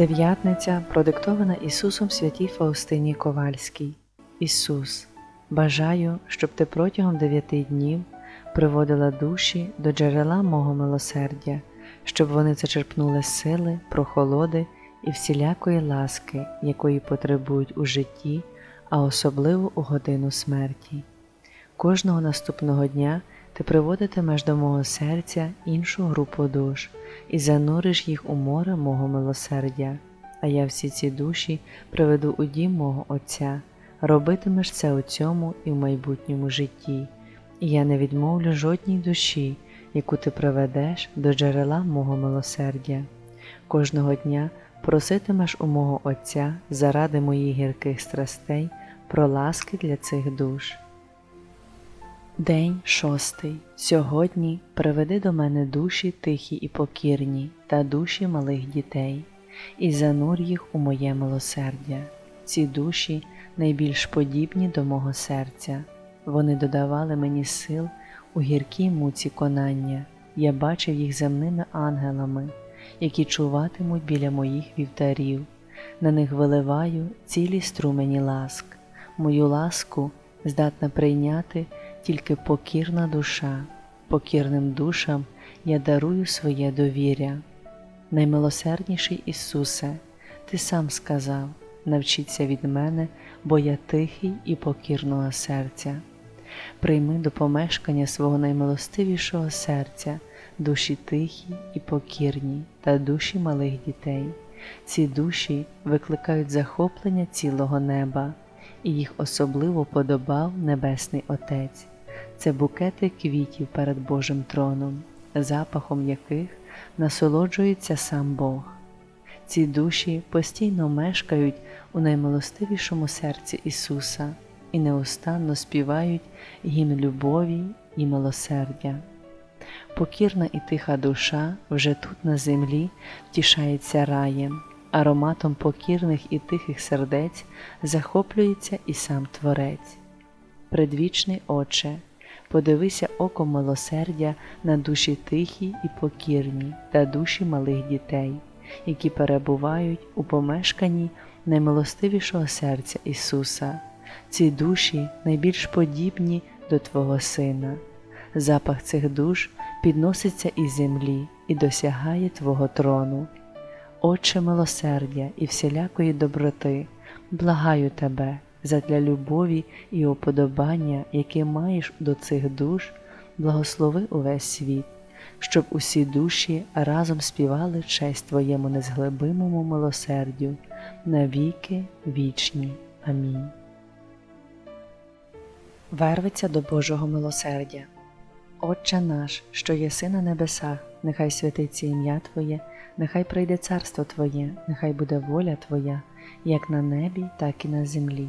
Дев'ятниця продиктована Ісусом святій Фаустині Ковальській. Ісус, бажаю, щоб ти протягом дев'яти днів приводила душі до джерела мого милосердя, щоб вони зачерпнули сили, прохолоди і всілякої ласки, якої потребують у житті, а особливо у годину смерті. Кожного наступного дня ти приводитимеш до мого серця іншу групу душ і зануриш їх у море мого милосердя, а я всі ці душі приведу у дім мого Отця, робитимеш це у цьому і в майбутньому житті, і я не відмовлю жодній душі, яку ти приведеш до джерела мого милосердя. Кожного дня проситимеш у мого Отця заради моїх гірких страстей про ласки для цих душ. День шостий. Сьогодні приведи до мене душі тихі і покірні та душі малих дітей, і занур їх у моє милосердя. Ці душі найбільш подібні до мого серця. Вони додавали мені сил у гіркій муці конання. Я бачив їх земними ангелами, які чуватимуть біля моїх вівтарів. На них виливаю цілі струмені ласк. Мою ласку здатна прийняти тільки покірна душа, покірним душам я дарую своє довіря. Наймилосердніший Ісусе, Ти сам сказав, навчіться від мене, бо я тихий і покірного серця. Прийми до помешкання свого наймилостивішого серця, душі тихі і покірні та душі малих дітей. Ці душі викликають захоплення цілого неба, і їх особливо подобав Небесний Отець це букети квітів перед Божим троном, запахом яких насолоджується сам Бог. Ці душі постійно мешкають у наймилостивішому серці Ісуса і неустанно співають гімн любові і милосердя. Покірна і тиха душа вже тут на землі втішається раєм, ароматом покірних і тихих сердець захоплюється і сам Творець. Предвічний Отче, подивися оком милосердя на душі тихі і покірні та душі малих дітей, які перебувають у помешканні наймилостивішого серця Ісуса. Ці душі найбільш подібні до Твого Сина. Запах цих душ підноситься із землі і досягає Твого трону. Отче милосердя і всілякої доброти, благаю Тебе задля любові і уподобання, яке маєш до цих душ, благослови увесь світ, щоб усі душі разом співали честь Твоєму незглибимому милосердю, навіки вічні. Амінь. Вервиться до Божого милосердя. Отче наш, що єси на небесах, нехай святиться ім'я Твоє, нехай прийде царство Твоє, нехай буде воля Твоя, як на небі, так і на землі.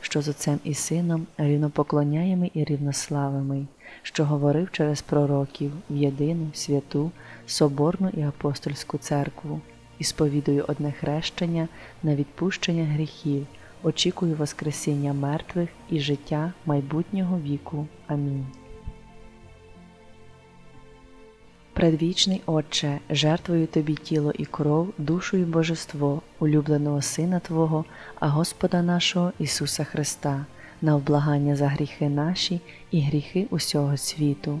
що з Отцем і Сином рівнопоклоняємий і рівнославимий, що говорив через пророків в єдину, святу, соборну і апостольську церкву, і сповідую одне хрещення на відпущення гріхів, очікую Воскресіння мертвих і життя майбутнього віку. Амінь. Предвічний Отче, жертвую Тобі тіло і кров, душу і божество, улюбленого Сина Твого, а Господа нашого Ісуса Христа, на облагання за гріхи наші і гріхи усього світу.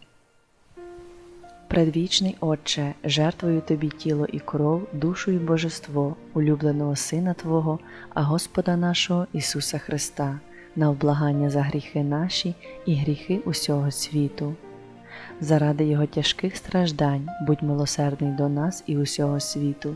Предвічний Отче, жертвую Тобі тіло і кров, душу і божество, улюбленого Сина Твого, а Господа нашого Ісуса Христа, на облагання за гріхи наші і гріхи усього світу. Заради Його тяжких страждань, будь милосердний до нас і усього світу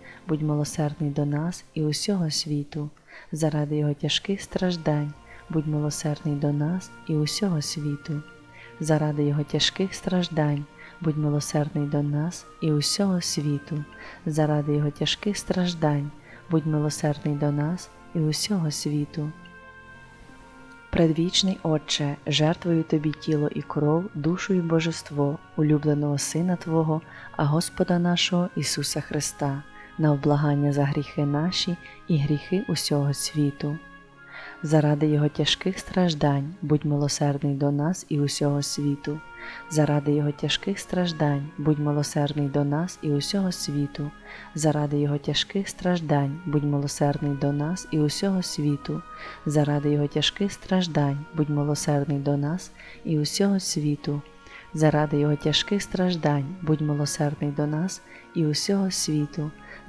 будь милосердний до нас і усього світу, заради Його тяжких страждань, будь милосердний до нас і усього світу, заради Його тяжких страждань, будь милосердний до нас і усього світу, заради Його тяжких страждань, будь милосердний до нас і усього світу. Предвічний Отче, жертвую Тобі тіло і кров, душу і божество, улюбленого Сина Твого, а Господа нашого Ісуса Христа на облагання за гріхи наші і гріхи усього світу. Заради Його тяжких страждань, будь милосердний до нас і усього світу, заради Його тяжких страждань, будь милосердний до нас і усього світу, заради Його тяжких страждань, будь милосердний до нас і усього світу, заради Його тяжких страждань, будь милосердний до нас і усього світу, заради Його тяжких страждань, будь милосердний до нас і усього світу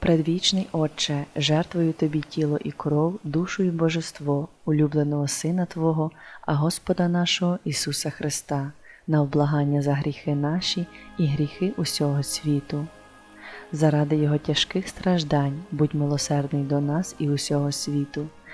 Предвічний Отче, жертвую Тобі тіло і кров, душу і божество, улюбленого Сина Твого, а Господа нашого Ісуса Христа, на облагання за гріхи наші і гріхи усього світу. Заради Його тяжких страждань, будь милосердний до нас і усього світу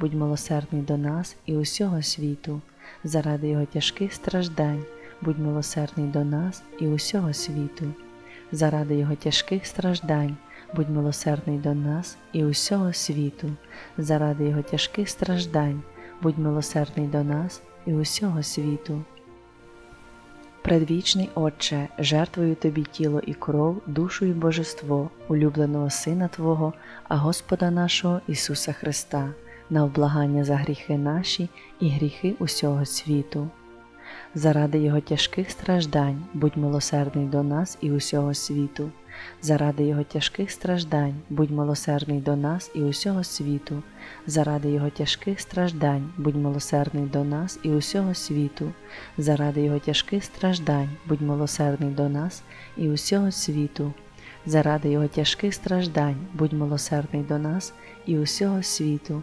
будь милосердний до нас і усього світу, заради Його тяжких страждань, будь милосердний до нас і усього світу, заради Його тяжких страждань, будь милосердний до нас і усього світу, заради Його тяжких страждань, будь милосердний до нас і усього світу. Предвічний Отче, жертвую Тобі тіло і кров, душу і божество, улюбленого Сина Твого, а Господа нашого Ісуса Христа на облагання за гріхи наші і гріхи усього світу. Заради Його тяжких страждань, будь милосердний до нас і усього світу, заради Його тяжких страждань, будь милосердний до нас і усього світу, заради Його тяжких страждань, будь милосердний до нас і усього світу, заради Його тяжких страждань, будь милосердний до нас і усього світу, заради Його тяжких страждань, будь милосердний до нас і усього світу,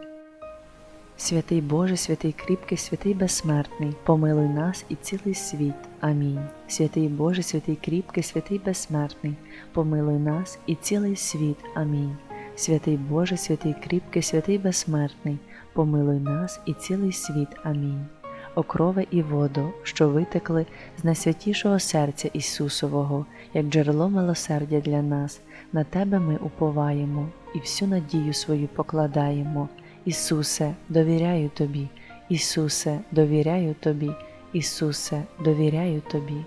Святий Боже, святий кріпкий, святий безсмертний, помилуй нас і цілий світ. Амінь. Святий Боже, святий кріпкий, святий безсмертний, помилуй нас і цілий світ. Амінь. Святий Боже, святий кріпкий, святий безсмертний, помилуй нас і цілий світ. Амінь. Окрове і воду, що витекли з найсвятішого серця Ісусового, як джерело милосердя для нас, на Тебе ми уповаємо і всю надію свою покладаємо. Ісусе, довіряю Тобі, Ісусе, довіряю Тобі, Ісусе, довіряю Тобі.